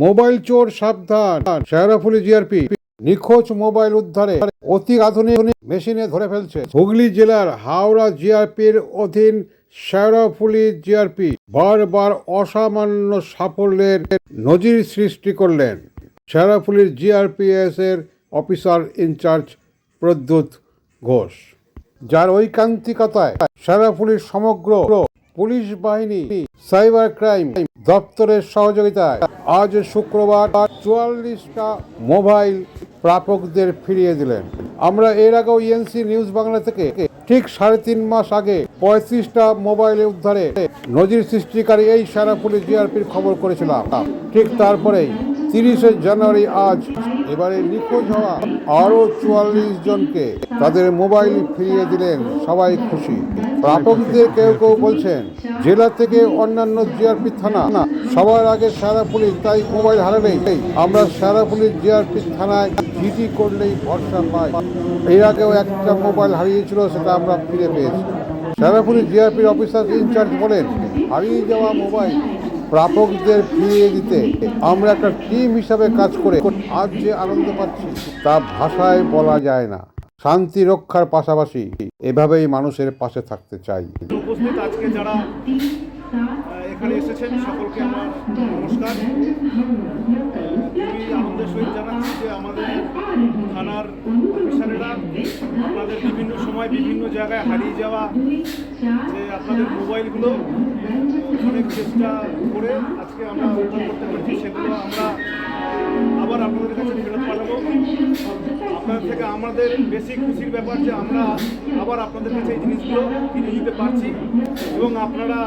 Mobile চোর সাবধান। শেরাফুলি GRP. নিখোঁজ মোবাইল উদ্ধারে অতি আধুনিক মেশিনে ধরে ফেলছে। হুগলি জেলার হাওড়া জিআরপির অধীন শেরাফুলি জিআরপি বারবার অসামান্য সাফল্যের নজির সৃষ্টি করলেন। শেরাফুলির জিআরপিএস এর officer in charge Pradyut Ghosh. যার ঐকান্তিকতায় শেরাফুলির সমগ্র পুলিশ বাহিনী, সাইবার ক্রাইম দপ্তরের সহযোগিতায় আজ শুক্রবার চুয়াল্লিশটা মোবাইল প্রাপকদের ফিরিয়ে দিলেন। আমরা এর আগেও ইএনসি নিউজ বাংলা থেকে ঠিক সাড়ে তিন মাস আগে পঁয়ত্রিশটা মোবাইল উদ্ধারে নজির সৃষ্টিকারী এই সারা পুলিশ জিআরপির খবর করেছিলাম। ঠিক তারপরেই তিরিশে জানুয়ারি আজ। এবারে নিখোঁজ হওয়া আরও চুয়াল্লিশ জনকে তাদের মোবাইল ফিরিয়ে দিলেন সবাই খুশি। প্রাপকদের কেউ কেউ বলছেন, জেলা থেকে অন্যান্য জিআরপি থানা সবার আগে সারা পুলিশ, তাই মোবাইল হারালেই। আমরা সারা পুলিশ জিআরপি থানায় জিডি করলেই ভরসা পাই। এর আগেও একটা মোবাইল হারিয়েছিল, সেটা আমরা ফিরে পেয়েছি। সারা পুলিশ জিআরপির অফিসার ইনচার্জ বলেন, হারিয়ে যাওয়া মোবাইল প্রাপকদের ফিরিয়ে দিতে আমরা একটা টিম হিসাবে কাজ করে আজ যে আনন্দ পাচ্ছি, তা ভাষায় বলা যায় না। শান্তি রক্ষার পাশাপাশি এভাবেই মানুষের পাশে থাকতে চাই। উপস্থিত আজকে যারা এখানে এসেছেন, সকলকে আমার নমস্কার। খুবই আনন্দের সহিত জানাচ্ছি যে আমাদের থানার অফিসারেরা আপনাদের বিভিন্ন সময় বিভিন্ন জায়গায় হারিয়ে যাওয়া যে আপনাদের মোবাইলগুলো, অনেক চেষ্টা করে আজকে আমরা উদ্ধার করতে পেরেছি, সেগুলো আমরা আবার আপনাদের কাছে ফেরত পাঠাবো। আপনাদের থেকে আমাদের বেশি খুশির ব্যাপার যে আমরা আবার আপনাদের কাছে এই জিনিসগুলো কিনে দিতে পারছি। এবং আপনারা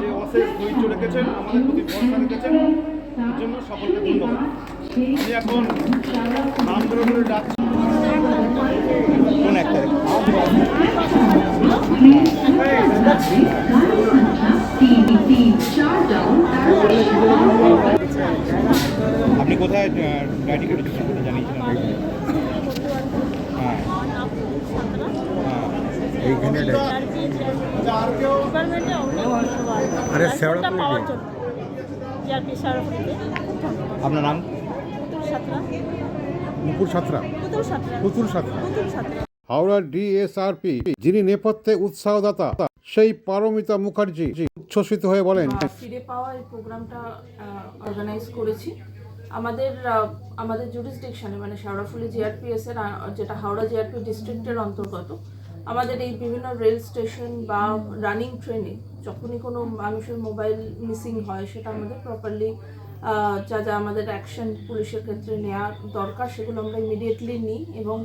যে অশেষ ধৈর্য রেখেছেন, আমাদের প্রতি ভরসা রেখেছেন, এর জন্য সকলকে ধন্যবাদ। আমি এখন নাম ধরে আপনি কোথায় ডায়েরি কেটেছেন কোথায় জানিয়েছিলেন হ্যাঁ। এইখানে আরে সেওড়া সারাফুলিতে আপনার নাম? পুতুল সাতরা। মুকুর সাঁতরা। পুতুল সাতরা। হাওড়া ডিএসআরপি, যিনি নেপথ্যে উৎসাহদাতা, সেই পারমিতা মুখার্জি উচ্ছ্বসিত হয়ে বলেন। ফিরে পাওয়া এই প্রোগ্রামটা অর্গানাইজ করেছি। আমাদের আমাদের জুরিসডিকশনে মানে শেওড়াফুলি জিআরপিএস এর যেটা হাওড়া জিআরপি ডিস্ট্রিক্টের অন্তর্গত, আমাদের এই বিভিন্ন রেল স্টেশন বা রানিং ট্রেনে যখনই কোনো মানুষের মোবাইল মিসিং হয়, সেটা আমাদের প্রপারলি যা যা আমাদের অ্যাকশন পুলিশের ক্ষেত্রে নেওয়া দরকার, সেগুলো আমরা ইমিডিয়েটলি নিই এবং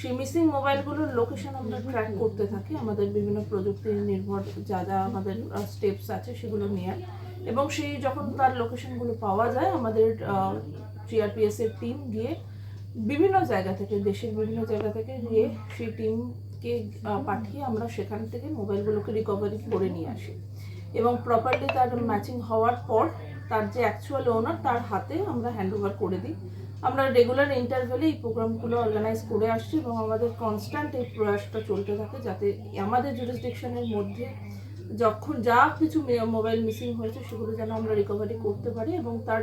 সেই মিসিং মোবাইলগুলোর লোকেশন আমরা ট্র্যাক করতে থাকি। আমাদের বিভিন্ন প্রযুক্তি নির্ভর যা যা আমাদের স্টেপস আছে সেগুলো নিয়ে এবং সেই যখন তার লোকেশনগুলো পাওয়া যায়, আমাদের জিআরপিএস এর টিম গিয়ে বিভিন্ন জায়গা থেকে, দেশের বিভিন্ন জায়গা থেকে গিয়ে সেই টিমকে পাঠিয়ে আমরা সেখান থেকে মোবাইলগুলোকে রিকভারি করে নিয়ে আসি। এবং প্রপারলি তার ম্যাচিং হওয়ার পর তার যে অ্যাকচুয়াল ওনার তার হাতে আমরা হ্যান্ড ওভার করে দিই। আমরা রেগুলার ইন্টারভেলে এই প্রোগ্রামগুলো অর্গানাইজ করে আসছি এবং আমাদের কনস্ট্যান্ট এই প্রয়াসটা চলতে থাকে যাতে আমাদের জুরিসডিকশনের মধ্যে যখন যা কিছু মোবাইল মিসিং হয়েছে, সেগুলো যেন আমরা রিকভারি করতে পারি এবং তার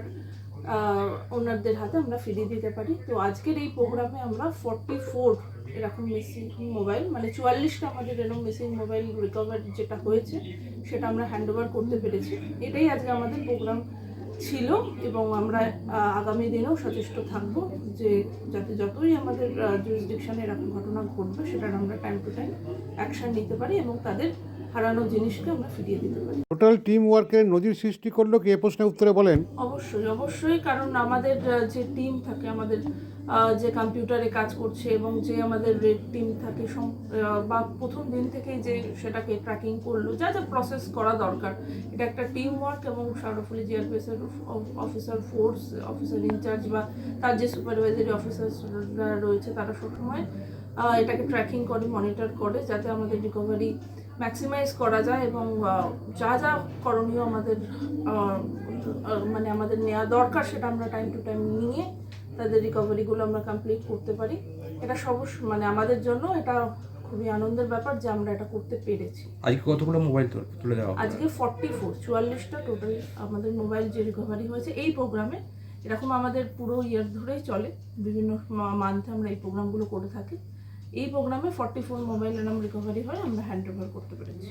ওনারদের হাতে আমরা ফিরিয়ে দিতে পারি। তো আজকের এই প্রোগ্রামে আমরা ফর্টি ফোর এরকম মিসিং মোবাইল মানে চুয়াল্লিশটা আমাদের এরকম মিসিং মোবাইল রিকভার যেটা হয়েছে, সেটা আমরা হ্যান্ড ওভার করতে পেরেছি। এটাই আজকে আমাদের প্রোগ্রাম ছিল এবং আমরা আগামী দিনেও সচেষ্ট থাকব যে যাতে যতই আমাদের জুরিসডিকশানে এরকম ঘটনা ঘটবে, সেটার আমরা টাইম টু টাইম অ্যাকশান নিতে পারি এবং তাদের হারানো জিনিসকে আমরা ফিরিয়ে দিতে পারি। টোটাল টিম ওয়ার্কের নজির সৃষ্টি করল কি? এ প্রশ্নের উত্তরে বলেন। অবশ্যই অবশ্যই কারণ আমাদের যে টিম থাকে আমাদের যে কম্পিউটারে কাজ করছে এবং যে আমাদের রেড টিম থাকে বা প্রথম দিন থেকেই যে সেটাকে ট্র্যাকিং করল যা যা প্রসেস করা দরকার। এটা একটা টিম ওয়ার্ক এবং সারফুলি এর অফিসার ফোর্স অফিসার ইনচার্জ বা তার যে সুপারভাইজারি অফিসাররা রয়েছে তারা সবসময় এটাকে ট্র্যাকিং করে মনিটর করে যাতে আমাদের রিকভারি ম্যাক্সিমাইজ করা যায় এবং যা যা করণীয় আমাদের মানে আমাদের নেওয়া দরকার সেটা আমরা টাইম টু টাইম নিয়ে তাদের রিকভারিগুলো আমরা কমপ্লিট করতে পারি। এটা সব মানে আমাদের জন্য এটা খুবই আনন্দের ব্যাপার যে আমরা এটা করতে পেরেছি। আজকে কতগুলো মোবাইল তুলে দেওয়া আজকে ফর্টি ফোর চুয়াল্লিশটা টোটাল আমাদের মোবাইল যে রিকভারি হয়েছে এই প্রোগ্রামে এরকম আমাদের পুরো ইয়ার ধরেই চলে। বিভিন্ন মান্থে আমরা এই প্রোগ্রামগুলো করে থাকি। এই প্রোগ্রামে ফর্টি ফোর মোবাইল নাম রিকভারি হয় আমরা হ্যান্ড ওভার করতে পেরেছি।